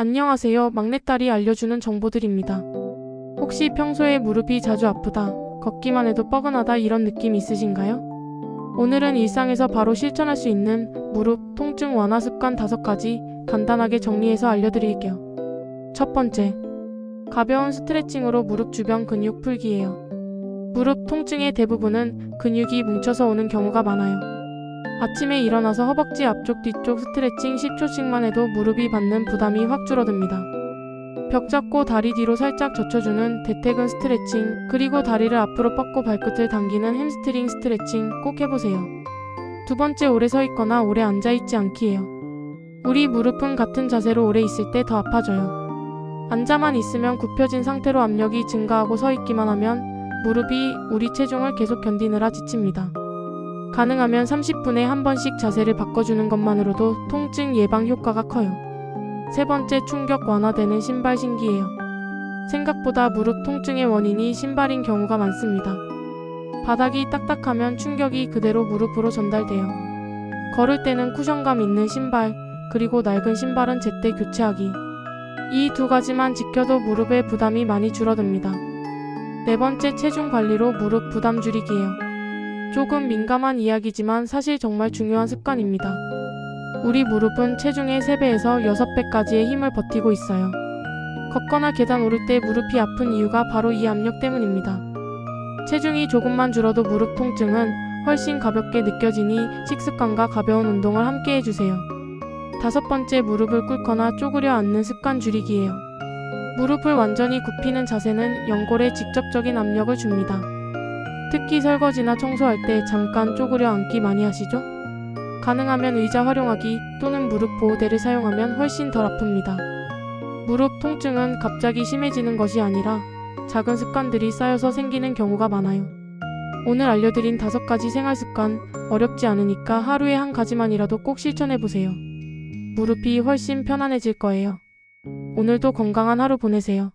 안녕하세요. 막내딸이 알려주는 정보들입니다. 혹시 평소에 무릎이 자주 아프다, 걷기만 해도 뻐근하다 이런 느낌 있으신가요? 오늘은 일상에서 바로 실천할 수 있는 무릎 통증 완화 습관 5가지 간단하게 정리해서 알려드릴게요. 첫 번째, 가벼운 스트레칭으로 무릎 주변 근육 풀기예요. 무릎 통증의 대부분은 근육이 뭉쳐서 오는 경우가 많아요. 아침에 일어나서 허벅지 앞쪽 뒤쪽 스트레칭 10초씩만 해도 무릎이 받는 부담이 확 줄어듭니다. 벽 잡고 다리 뒤로 살짝 젖혀주는 대퇴근 스트레칭, 그리고 다리를 앞으로 뻗고 발끝을 당기는 햄스트링 스트레칭 꼭 해보세요. 두 번째 오래 서 있거나 오래 앉아 있지 않기예요. 우리 무릎은 같은 자세로 오래 있을 때 더 아파져요. 앉아만 있으면 굽혀진 상태로 압력이 증가하고 서 있기만 하면 무릎이 우리 체중을 계속 견디느라 지칩니다. 가능하면 30분에 한 번씩 자세를 바꿔주는 것만으로도 통증 예방 효과가 커요. 세 번째 충격 완화되는 신발 신기예요. 생각보다 무릎 통증의 원인이 신발인 경우가 많습니다. 바닥이 딱딱하면 충격이 그대로 무릎으로 전달돼요. 걸을 때는 쿠션감 있는 신발, 그리고 낡은 신발은 제때 교체하기. 이 두 가지만 지켜도 무릎의 부담이 많이 줄어듭니다. 네 번째 체중 관리로 무릎 부담 줄이기예요. 조금 민감한 이야기지만 사실 정말 중요한 습관입니다. 우리 무릎은 체중의 3배에서 6배까지의 힘을 버티고 있어요. 걷거나 계단 오를 때 무릎이 아픈 이유가 바로 이 압력 때문입니다. 체중이 조금만 줄어도 무릎 통증은 훨씬 가볍게 느껴지니 식습관과 가벼운 운동을 함께 해주세요. 다섯 번째 무릎을 꿇거나 쪼그려 앉는 습관 줄이기예요. 무릎을 완전히 굽히는 자세는 연골에 직접적인 압력을 줍니다. 특히 설거지나 청소할 때 잠깐 쪼그려 앉기 많이 하시죠? 가능하면 의자 활용하기 또는 무릎 보호대를 사용하면 훨씬 덜 아픕니다. 무릎 통증은 갑자기 심해지는 것이 아니라 작은 습관들이 쌓여서 생기는 경우가 많아요. 오늘 알려드린 다섯 가지 생활 습관 어렵지 않으니까 하루에 한 가지만이라도 꼭 실천해 보세요. 무릎이 훨씬 편안해질 거예요. 오늘도 건강한 하루 보내세요.